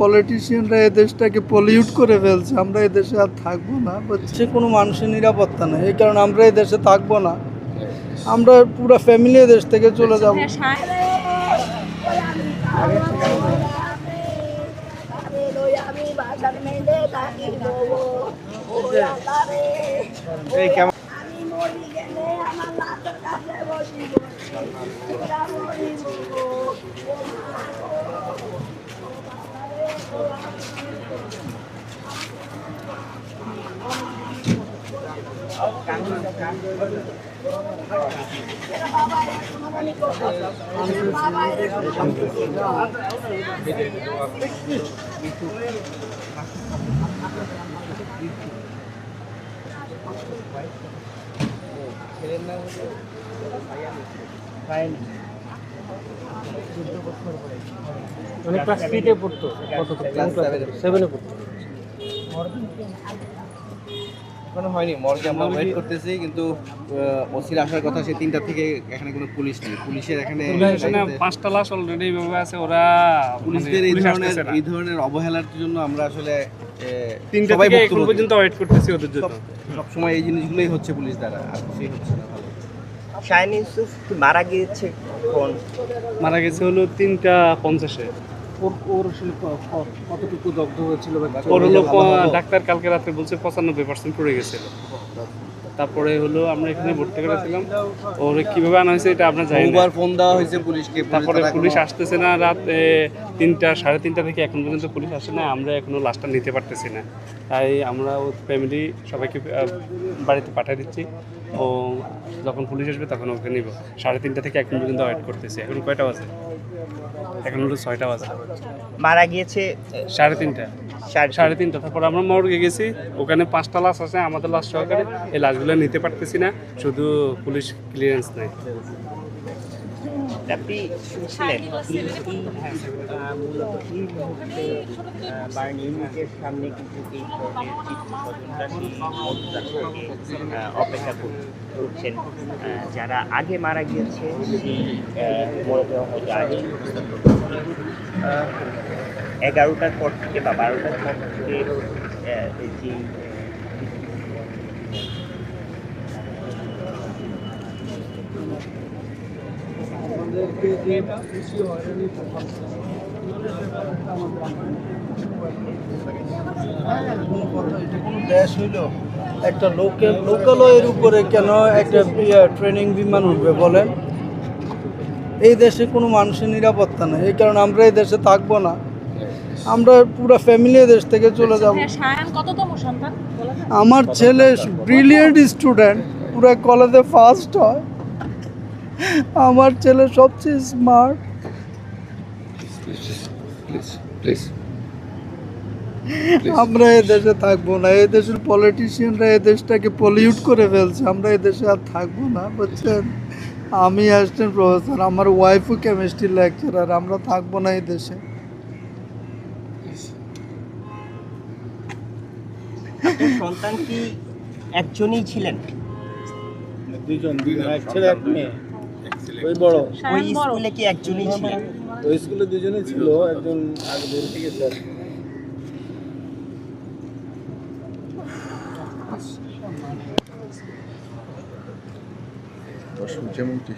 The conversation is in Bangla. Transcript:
পলিটিশিয়ানরা দেশটাকে পলিউট করে ফেলছে। আমরা দেশে আর থাকব না হচ্ছে কোনো মানুষের নিরাপত্তা নেই। এই কারণে আমরা দেশে থাকব না। আমরা পুরো ফ্যামিলি দেশ থেকে চলে যাব। এই কেমন Fine. মানে ক্লাস থ্রিতে পড়তো কত ক্লাস সেভেনে পড়তো। এখনও হয়নি মর্গে আমরা ওয়েট করতেছি কিন্তু ওসির আসার কথা সে তিনটা থেকে এখানে কোনো পুলিশ নেই। পুলিশের এখানে পাঁচটা লাশ অলরেডি আছে ওরা পুলিশদের মানে এই ধরনের এই ধরনের অবহেলার জন্য আমরা আসলে তিনটা থেকে এখন পর্যন্ত ওয়েট করতেছি ওদের জন্য। সব সময় এই জিনিসগুলোই হচ্ছে পুলিশ দ্বারা আর কিছুই হচ্ছে না। শাহিন ইউসুফ মারা গিয়েছে কোন মারা গেছে হলো তিনটা পঞ্চাশে। ওর ওর আসলে কতটুকু দগ্ধ হয়েছিল ওর হলো ডাক্তার কালকে রাত্রে বলছে পঁচানব্বই পার্সেন্ট পড়ে গেছিল। তারপরে হলো আমরা এখানে ভর্তি করেছিলাম। ওর কীভাবে আনা হয়েছে এটা আমরা জানি না। ফোন দেওয়া হয়েছে পুলিশকে তারপরে পুলিশ আসতেছে না রাত তিনটা সাড়ে তিনটা থেকে এখন পর্যন্ত পুলিশ আসে না। আমরা এখনও লাশটা নিতে পারতেছি না। তাই আমরা ও ফ্যামিলি সবাইকে বাড়িতে পাঠিয়ে দিচ্ছি। ও যখন পুলিশ আসবে তখন ওকে নিব। সাড়ে তিনটা থেকে এখন পর্যন্ত ওয়েট করতেছি। এখন কয়টা বাজে? এখন হলো ছয়টা বাজে। মারা গিয়েছে সাড়ে তিনটা। সাড়ে সাড়ে তিনটা। তারপর আমরা মর্গে গেছি। ওখানে পাঁচটা লাশ আছে আমাদের লাশ সহকারে। এই লাশগুলো নিতে পারতেছি না। শুধু পুলিশ ক্লিয়ারেন্স নেই। আপনি শুনছিলেন কি কি, আহ, মূলত এই মুহূর্তে বার্ন ইউনিটের সামনে কিন্তু এই ধরনের চিত্র অপেক্ষা কর- করছেন যারা আগে মারা গিয়েছে সেই আহ, মরদেহ হয়তো আগে এগারোটার পর থেকে বা বারোটার পর থেকে যে আমাদেরকে যে বেশি হয়রানি কোনো কথা এটা কোনো দেশ হইল একটা লোকের লোকালয়ের উপরে কেন একটা ট্রেনিং বিমান উঠবে বলেন? এই দেশে কোনো মানুষের নিরাপত্তা নেই। এই কারণে আমরা এই দেশে থাকব না। আমরা পুরো ফ্যামিলি দেশ থেকে চলে যাব। হ্যাঁ? আমার ছেলে ব্রিলিয়েন্ট স্টুডেন্ট পুরো কলেজে ফার্স্ট হয়। আমার ছেলে সবচেয়ে স্মার্ট আমরা এই দেশে থাকব না এই দেশের পলিটিশিয়ানরা এই দেশটাকে পলিউট করে ফেলছে আমরা এই দেশে আর থাকব না বুঝছেন? আমি অ্যাসিস্ট্যান্ট প্রফেসর আমার ওয়াইফও কেমিস্ট্রি লেকচারার আমরা থাকব না এই দেশে। সন্তান কি একজনই ছিলেন? দুইজন দুইজন। এক ছেলে এক মেয়ে। ওই বড়। ওই স্কুলে কি একজনই ছিলেন? ওই স্কুলে দুজনেই ছিল একজন আগে দূর থেকে। দর্শক যেমনটি